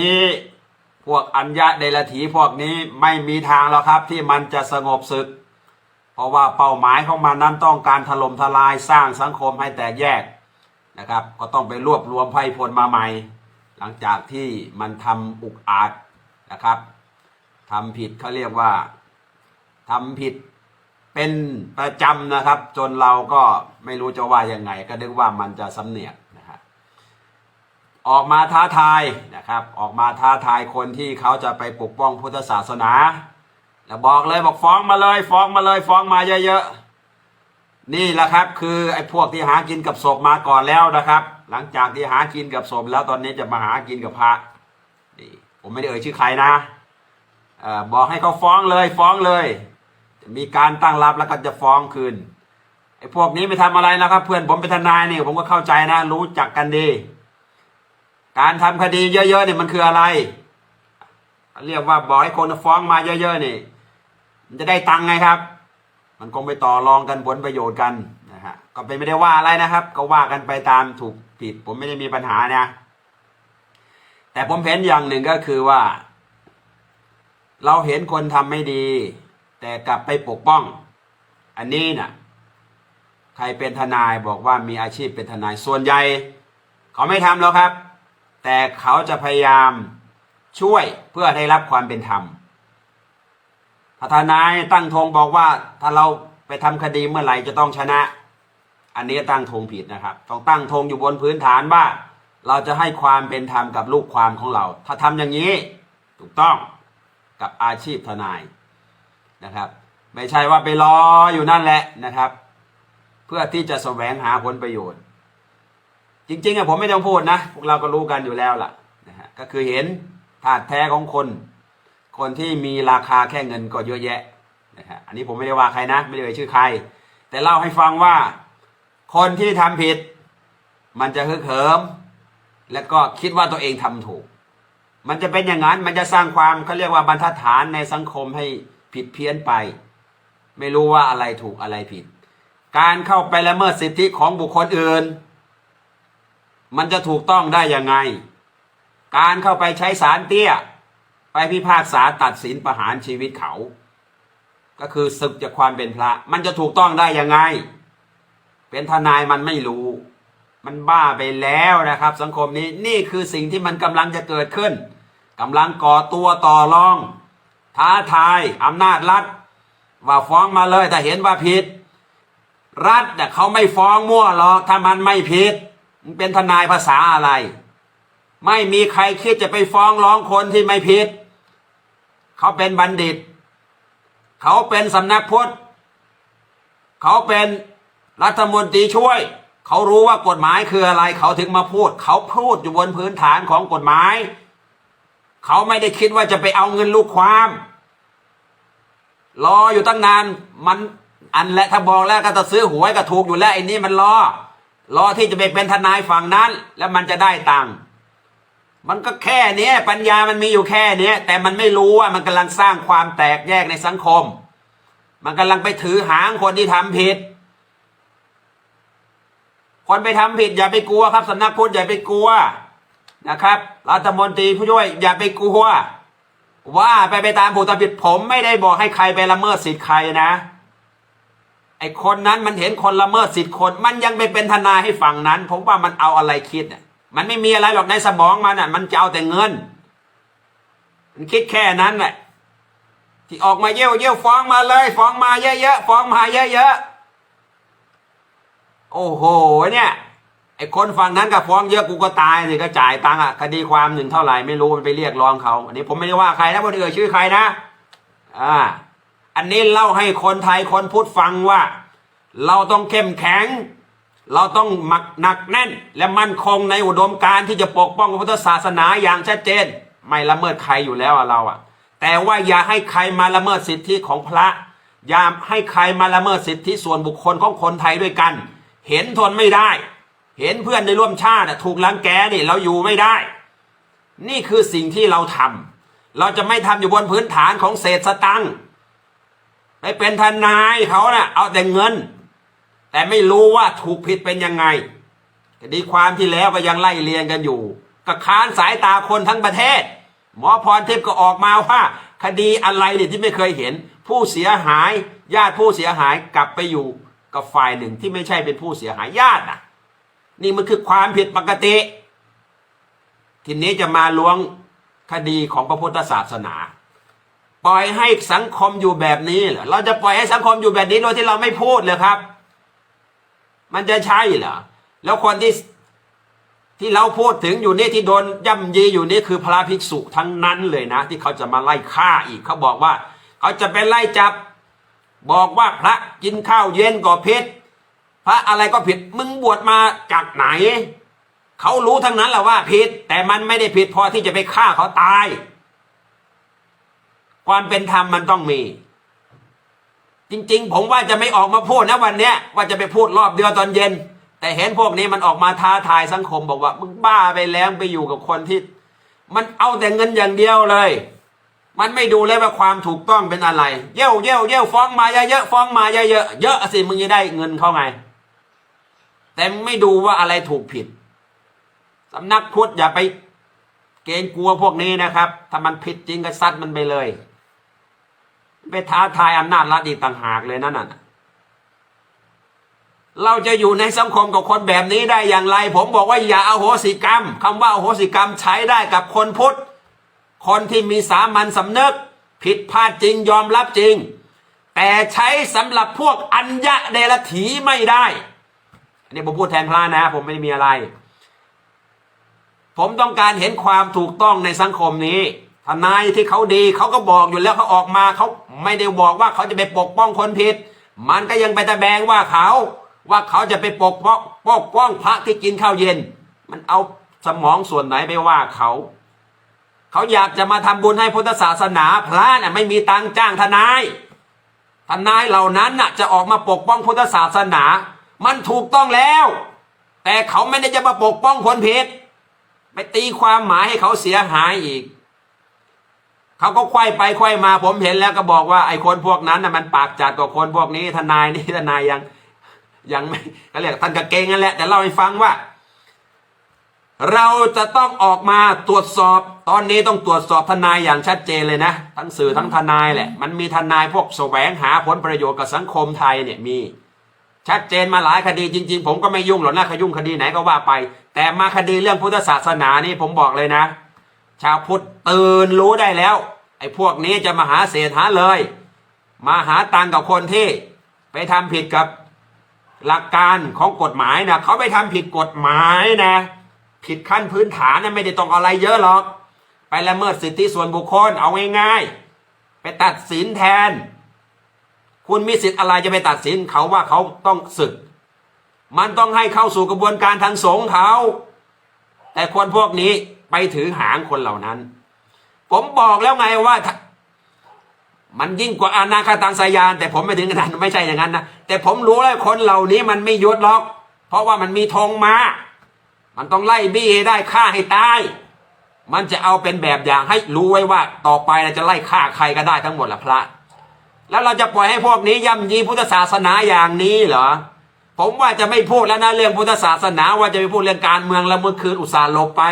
ที่พวกอัญญะเดลถีพวกนี้ไม่มีทางแล้วครับที่มันจะสงบศึก เพราะว่าเป้าหมายของมันนั้นต้องการถล่มทลายสร้างสังคมให้แตกแยกนะครับ ก็ต้องไปรวบรวมไพ่พลมาใหม่ หลังจากที่มันทำอุกอาจนะครับทำผิดเขาเรียกว่าทำผิดเป็นประจำนะครับ จนเราก็ไม่รู้จะว่ายังไง ก็นึกว่ามันจะสำเนียก ออกมาท้าทายนะครับ ออกมาท้าทายคนที่เขาจะไปปกป้องพุทธศาสนา แล้วบอกเลยบอกฟ้องมาเลยฟ้องมาเลยฟ้องมาเยอะๆนี่แหละครับ คือไอ้พวกที่หากินกับศพมาก่อนแล้วนะครับ หลังจากที่หากินกับศพแล้วตอนนี้จะมาหากินกับพระนี่ผมไม่ได้เอ่ยชื่อใครนะอบอกให้เขาฟ้องเลยฟ้องเลยจะมีการตั้งรับแล้วก็จะฟ้องคืนไอ้พวกนี้ไม่ทำอะไรนะครับ เพื่อนผมเป็นทนายนี่ผมก็เข้าใจนะ รู้จักกันดี การทำคดีเยอะๆเนี่ยมันคืออะไร เรียกว่าบอกให้คนฟ้องมาเยอะๆนี่มันจะได้ตังค์ไงครับ มันคงไปต่อรองกันผลประโยชน์กันนะฮะก็เป็นไม่ได้ว่าอะไรนะครับ ก็ว่ากันไปตามถูกผิด ผมไม่ได้มีปัญหานะ แต่ผมเห็นอย่างหนึ่งก็คือว่า เราเห็นคนทำไม่ดี แต่กลับไปปกป้อง อันนี้น่ะใครเป็นทนายบอกว่ามีอาชีพเป็นทนายส่วนใหญ่ เขาไม่ทำแล้วครับ แต่เขาจะพยายามช่วยเพื่อได้รับความเป็นธรรมทนายตั้งธงบอกว่าถ้าเราไปทำคดีเมื่อไหร่จะต้องชนะ อันนี้ตั้งธงผิดนะครับ ต้องตั้งธงอยู่บนพื้นฐานว่า เราจะให้ความเป็นธรรมกับลูกความของเรา ถ้าทำอย่างนี้ถูกต้องกับอาชีพทนายนะครับ ไม่ใช่ว่าไปรออยู่นั่นแหละนะครับ เพื่อที่จะแสวงหาผลประโยชน์ จริง ๆอะผมไม่ต้องพูดนะพวกเราก็รู้กันอยู่แล้วล่ะนะฮะก็คือเห็นถาดแท้ของคน คนที่มีราคาแค่เงินก็เยอะแยะนะฮะอันนี้ผมไม่ได้ว่าใครนะ ไม่ได้เอ่ยชื่อใคร แต่เล่าให้ฟังว่า คนที่ทำผิด มันจะฮึกเหิม แล้วก็คิดว่าตัวเองทำถูก มันจะเป็นอย่างนั้นมันจะสร้างความเขาเรียกว่าบรรทัดฐานในสังคมให้ผิดเพี้ยนไป ไม่รู้ว่าอะไรถูกอะไรผิด การเข้าไปละเมิดสิทธิของบุคคลอื่น มันจะถูกต้องได้ยังไง การเข้าไปใช้สารเตี้ย ไปพิพากษาตัดสินประหารชีวิตเขา ก็คือศึกจากความเป็นพระ มันจะถูกต้องได้ยังไง เป็นทนายมันไม่รู้ มันบ้าไปแล้วนะครับ สังคมนี้นี่คือสิ่งที่มันกำลังจะเกิดขึ้นกำลังก่อตัวต่อรอง ท้าทายอำนาจรัฐ ว่าฟ้องมาเลยถ้าเห็นว่าผิด รัฐเนี่ยเขาไม่ฟ้องมั่วหรอกถ้ามันไม่ผิด มันเป็นทนายภาษาอะไร ไม่มีใครคิดจะไปฟ้องร้องคนที่ไม่ผิด เขาเป็นบัณฑิต เขาเป็นสำนักพุทธ เขาเป็นรัฐมนตรีช่วย เขารู้ว่ากฎหมายคืออะไร เขาถึงมาพูด เขาพูดอยู่บนพื้นฐานของกฎหมาย เขาไม่ได้คิดว่าจะไปเอาเงินลูกความรออยู่ตั้งนานมันอันและถ้าบอกแล้วก็จะซื้อหวยก็ถูกอยู่แล้วไอ้นี่มันรอ รอที่จะไปเป็นทนายฝั่งนั้น แล้วมันจะได้ตังค์มันก็แค่เนี้ยปัญญามันมีอยู่แค่เนี้ยแต่มันไม่รู้ว่ามันกำลังสร้างความแตกแยกในสังคม มันกำลังไปถือหางคนที่ทำผิด คนไปทำผิดอย่าไปกลัวครับสำนักพุทธอย่าไปกลัวนะครับรัฐมนตรีผู้ช่วยอย่าไปกลัว ว่าไปไปตามผู้ทำผิดผมไม่ได้บอกให้ใครไปละเมิดสิทธิ์ใครนะ ไอคนนั้นมันเห็นคนละเมิดสิทธิ์คน มันยังไปเป็นทนายให้ฝั่งนั้นผมว่ามันเอาอะไรคิดน่ะมันไม่มีอะไรหรอกในสมองมันอะ มันจะเอาแต่เงิน มันคิดแค่นั้นแหละที่ออกมาเยี่ยวเยี่ยวฟ้องมาเลย ฟ้องมาเยอะๆฟ้องมาเยอะๆโอ้โห เนี่ยไอคนฝั่งนั้นก็ฟ้องเยอะกูก็ตายสิก็จ่ายตังค์อะคดีความหนึ่งเท่าไหร่ไม่รู้มันไปเรียกร้องเขาอันนี้ผมไม่ได้ว่าใครนะผมเอ่ยชื่อใครนะ อ่า อันนี้เล่าให้คนไทยคนพุทธฟังว่า เราต้องเข้มแข็ง เราต้องหมักหนักแน่น และมั่นคงในอุดมการณ์ที่จะปกป้องพระพุทธศาสนาอย่างชัดเจน ไม่ละเมิดใครอยู่แล้วเราอะแต่ว่าอย่าให้ใครมาละเมิดสิทธิของพระ อย่าให้ใครมาละเมิดสิทธิส่วนบุคคลของคนไทยด้วยกัน เห็นทนไม่ได้ เห็นเพื่อนในร่วมชาติถูกลังแกนี่เราอยู่ไม่ได้ นี่คือสิ่งที่เราทำเราจะไม่ทำอยู่บนพื้นฐานของเศษสตังค์ ไปเป็นทนายเขานะ่ะ เอาแต่เงิน แต่ไม่รู้ว่าถูกผิดเป็นยังไงคดีความที่แล้วก็ยังไล่เรียงกันอยู่ก็ค้านสายตาคนทั้งประเทศ หมอพรเทพก็ออกมาว่า คดีอะไรเนี่ยที่ไม่เคยเห็น ผู้เสียหาย ญาติผู้เสียหายกลับไปอยู่กับฝ่ายหนึ่งที่ไม่ใช่เป็นผู้เสียหายญาติน่ะ นี่มันคือความผิดปกติทีนี้จะมาล้วงคดีของพระพุทธศาสนา ปล่อยให้สังคมอยู่แบบนี้เหรอเราจะปล่อยให้สังคมอยู่แบบนี้โดยที่เราไม่พูดเลยครับ มันจะใช่เหรอแล้วคนที่ที่เราพูดถึงอยู่นี่ที่โดนย่ำยีอยู่นี่คือพระภิกษุทั้งนั้นเลยนะ ที่เขาจะมาไล่ฆ่าอีกเขาบอกว่า เขาจะไปไล่จับ บอกว่าพระกินข้าวเย็นก็ผิดพระอะไรก็ผิดมึงบวชมาจากไหน เขารู้ทั้งนั้นแหละว่าผิด แต่มันไม่ได้ผิดพอที่จะไปฆ่าเขาตาย ความเป็นธรรมมันต้องมี จริง ๆ ผมว่าจะไม่ออกมาพูดนะวันเนี้ยว่าจะไปพูดรอบเดียวตอนเย็น แต่เห็นพวกนี้มันออกมาท้าทายสังคมบอกว่ามึงบ้าไปแล้วไปอยู่กับคนที่ มันเอาแต่เงินอย่างเดียวเลย มันไม่ดูเลยว่าความถูกต้องเป็นอะไร เย้วเย้วเย้วฟ้องมาเยอะๆฟ้องมาเยอะๆเยอะสิมึงจะได้เงินเขาไง แต่ไม่ดูว่าอะไรถูกผิดสำนักพุทธอย่าไปเกรงกลัวพวกนี้นะครับ ถ้ามันผิดจริงก็ซัดมันไปเลย ไปท้าทายอำนาจรัฐอีกต่างหากเลยนั่นน่ะเราจะอยู่ในสังคมกับคนแบบนี้ได้อย่างไร ผมบอกว่าอย่าเอาโหสิกรรมคำว่าอโหสิกรรมใช้ได้กับคนพุทธ คนที่มีสามัญสำนึก ผิดพลาดจริงยอมรับจริง แต่ใช้สำหรับพวกอัญญะเดรถีไม่ได้อันนี้ผมพูดแทนพระนะ ผมไม่ได้มีอะไร ผมต้องการเห็นความถูกต้องในสังคมนี้ ทนายที่เขาดีเขาก็บอกอยู่แล้วเขาออกมาเขาไม่ได้บอกว่าเขาจะไปปกป้องคนผิด มันก็ยังไปตะแบงว่าเขาว่าเขาจะไปปกป้องปกป้องพระที่กินข้าวเย็น มันเอาสมองส่วนไหนไปว่าเขาเขาอยากจะมาทำบุญให้พุทธศาสนาพระน่ะไม่มีตังจ้างทนายทนายเหล่านั้นน่ะจะออกมาปกป้องพุทธศาสนา มันถูกต้องแล้ว แต่เขาไม่ได้จะมาปกป้องคนผิดไปตีความหมายให้เขาเสียหายอีก เขาก็ควายไปควายมา ผมเห็นแล้วก็บอกว่าไอ้คนพวกนั้นน่ะมันปากจัดกว่าคนพวกนี้ทนายนี่ทนายยังยังไม่ก็เรียกท่านกระเกงนั่นแหละแต่เล่าให้ฟังว่า เราจะต้องออกมาตรวจสอบ ตอนนี้ต้องตรวจสอบทนายอย่างชัดเจนเลยนะ ทั้งสื่อทั้งทนายแหละ มันมีทนายพวกแสวงหาผลประโยชน์กับสังคมไทยเนี่ยมี ชัดเจนมาหลายคดีจริง ๆ ผมก็ไม่ยุ่งหรอกนะขยุ่งคดีไหนก็ว่าไป แต่มาคดีเรื่องพุทธศาสนานี่ผมบอกเลยนะ ชาวพุทธตื่นรู้ได้แล้ว ไอ้พวกนี้จะมาหาเศษหาเลย มาหาตังกับคนที่ไปทำผิดกับหลักการของกฎหมายนะเขาไปทำผิดกฎหมายนะ ผิดขั้นพื้นฐานนะไม่ได้ต้องอะไรเยอะหรอก ไปละเมิดสิทธิส่วนบุคคลเอาง่ายๆ ไปตัดสินแทน คุณมีสิทธิ์อะไรจะไปตัดสินเขาว่าเขาต้องศึก มันต้องให้เข้าสู่กระบวนการทางสงฆ์เขา แต่คนพวกนี้ ไปถือหางคนเหล่านั้น ผมบอกแล้วไงว่า มันยิ่งกว่าอานาคาตังสายาน แต่ผมไม่ถึงขนาดไม่ใช่อย่างนั้นนะแต่ผมรู้แล้วคนเหล่านี้มันไม่ยุดหรอก เพราะว่ามันมีธงมา มันต้องไล่บี้ได้ฆ่าให้ตายมันจะเอาเป็นแบบอย่างให้รู้ไว้ว่า ต่อไปเราจะไล่ฆ่าใครก็ได้ทั้งหมดละพระ แล้วเราจะปล่อยให้พวกนี้ย่ำยีพุทธศาสนาอย่างนี้เหรอ ผมว่าจะไม่พูดแล้วนะเรื่องพุทธศาสนาว่าจะไปพูดเรื่องการเมืองแล้วเมื่อคืนอุตส่าห์ลบไป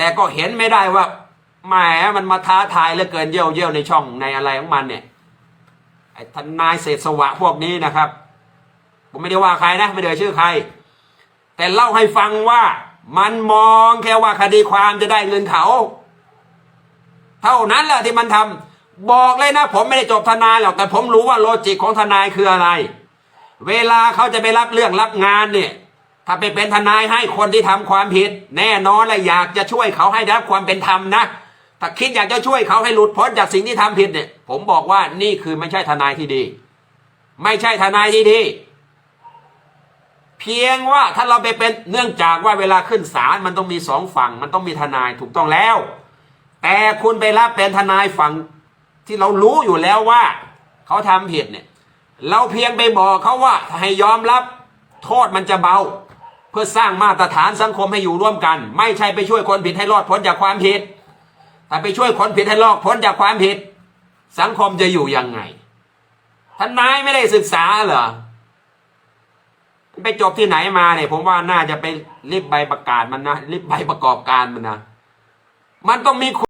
แต่ก็เห็นไม่ได้ว่าแหมมันมาท้าทายเหลือเกินเยี่ยวเยี่ยวในช่องในอะไรของมันเนี่ยไอ้ทนายเศษสวะพวกนี้นะครับ ผมไม่ได้ว่าใครนะ ไม่ได้ชื่อใคร แต่เล่าให้ฟังว่ามันมองแค่ว่าคดีความจะได้เงินเขาเท่านั้นแหละที่มันทำบอกเลยนะ ผมไม่ได้จบทนายหรอกแต่ผมรู้ว่าโลจิกของทนายคืออะไร เวลาเขาจะไปรับเรื่องรับงานเนี่ย ถ้าไปเป็นทนายให้คนที่ทำความผิด แน่นอนและอยากจะช่วยเขาให้ได้รับความเป็นธรรมนะถ้าคิดอยากจะช่วยเขาให้หลุดพ้นจากสิ่งที่ทำผิดเนี่ย ผมบอกว่านี่คือไม่ใช่ทนายที่ดี ไม่ใช่ทนายที่ดีเพียงว่าถ้าเราไปเป็นเนื่องจากว่าเวลาขึ้นศาลมันต้องมีสองฝั่ง มันต้องมีทนายถูกต้องแล้ว แต่คุณไปรับเป็นทนายฝั่งที่เรารู้อยู่แล้วว่าเขาทำผิดเนี่ย เราเพียงไปบอกเขาว่าให้ยอมรับ โทษมันจะเบา เพื่อสร้างมาตรฐานสังคมให้อยู่ร่วมกัน ไม่ใช่ไปช่วยคนผิดให้รอดพ้นจากความผิดแต่ไปช่วยคนผิดให้รอดพ้นจากความผิด สังคมจะอยู่ยังไงท่านายไม่ได้ศึกษาเหรอไปจบที่ไหนมาเนี่ยผมว่าน่าจะไปรีบใบประกาศมันนะรีบใบประกอบการมันนะมันต้องมี